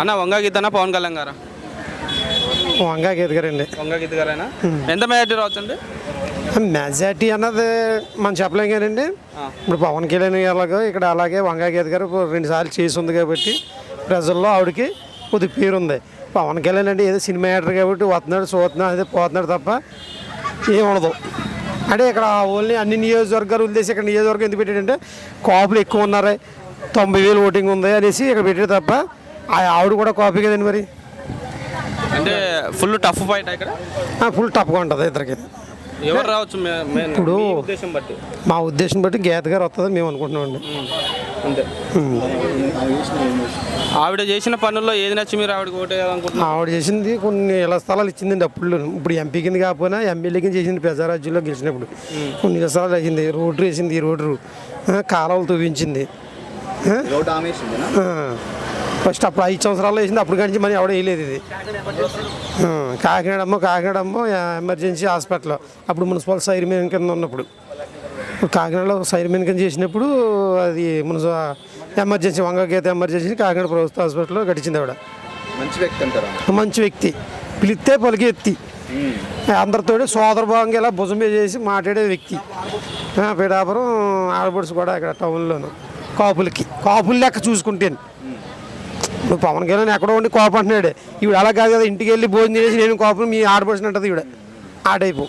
అన్న వంగ గీతనా పవన్ కళ్యాణ్ గారా? వంగా ఎదిగారండి వంగ గీత గారేనా? ఎంత మెజార్టీ రావచ్చు అండి మెజార్టీ అన్నది మనం చెప్పలేం కానండి. ఇప్పుడు పవన్ కళ్యాణ్ ఎలాగో ఇక్కడ అలాగే వంగా గీత గారు రెండు సార్లు చేసి ఉంది కాబట్టి ప్రజల్లో ఆవిడకి కొద్ది పేరు ఉంది. పవన్ కళ్యాణ్ అంటే ఏదో సినిమా యాక్టర్ కాబట్టి వస్తున్నాడు చూస్తున్నాడు అదే పోతున్నాడు తప్ప ఏం ఉండదు అంటే ఇక్కడ ఓన్లీ అన్ని నియోజకవర్గాలు వదిలేసి ఇక్కడ నియోజకవర్గం ఎందుకు పెట్టాడంటే కాపులు ఎక్కువ ఉన్నారే తొంభై వేలు ఓటింగ్ ఉంది అనేసి ఇక్కడ పెట్టాడు తప్ప ఆవిడ కూడా కాపీ కదండి మరి? అంటే ఫుల్ టఫ్ ఫైట్ ఇక్కడ? ఫుల్ టఫ్గా ఉంటుంది ఇద్దరికి. ఎవరు రావచ్చు ఇప్పుడు- మీ ఉద్దేశం బట్టి? మా ఉద్దేశం బట్టి గీత గారు వస్తుందని మేము అనుకుంటున్నామండి అంతే. ఆవిడ చేసిన పనుల్లో ఏది నచ్చి మీరు వేయాలనుకుంటున్నారు? ఆవిడ చేసింది కొన్ని ఇళ్ళ స్థలాలు ఇచ్చిందండి అప్పుడు ఇప్పుడు ఎంపీ కింద కాకపోయినా ఎమ్మెల్యే కింద చేసింది ప్రజారాజ్యంలో గెలిచినప్పుడు. కొన్ని ఇళ్ళ స్థలాలు వేసింది రోడ్డు వేసింది ఈ రోడ్డు. ఆ, కాలువలు తవ్వించింది. ఫస్ట్ అప్పుడు ఐదు సంవత్సరాలు వేసింది అప్పుడు కానీ మరి ఎవడ వేయలేదు ఇది. ఆ, కాకినాడ అమ్మ కాకినాడ అమ్మ ఎమర్జెన్సీ హాస్పిటల్ అప్పుడు మున్సిపల్ సైర్మన్ కింద ఉన్నప్పుడు. కాకినాడలో సైర్మన్ కింద చేసినప్పుడు అది municipal emergency Vanga Geetha emergency Kakinada ప్రభుత్వ హాస్పిటల్లో గడిచింది ఆవిడ. మంచి వ్యక్తి అంటారా? మంచి వ్యక్తి. పిలిస్తే పలికే వ్యక్తి. అందరితో సోదరభావంగా ఇలా భుజం చేసి మాట్లాడే వ్యక్తి. ఆ, పిఠాపురం ఆడపడుచు కూడా ఇక్కడ టౌన్లోను. కాపులకి. కాపులు లెక్క చూసుకుంటాను. ఇప్పుడు పవన్ కళ్యాణ్ ఎక్కడో ఉండి కోపం అంటున్నాడు. ఇవి అలా కాదు కదా ఇంటికి వెళ్ళి భోజనం చేసి నేను కోపం మీ ఆడపడుచుని ఇవిడ ఆ టైపు.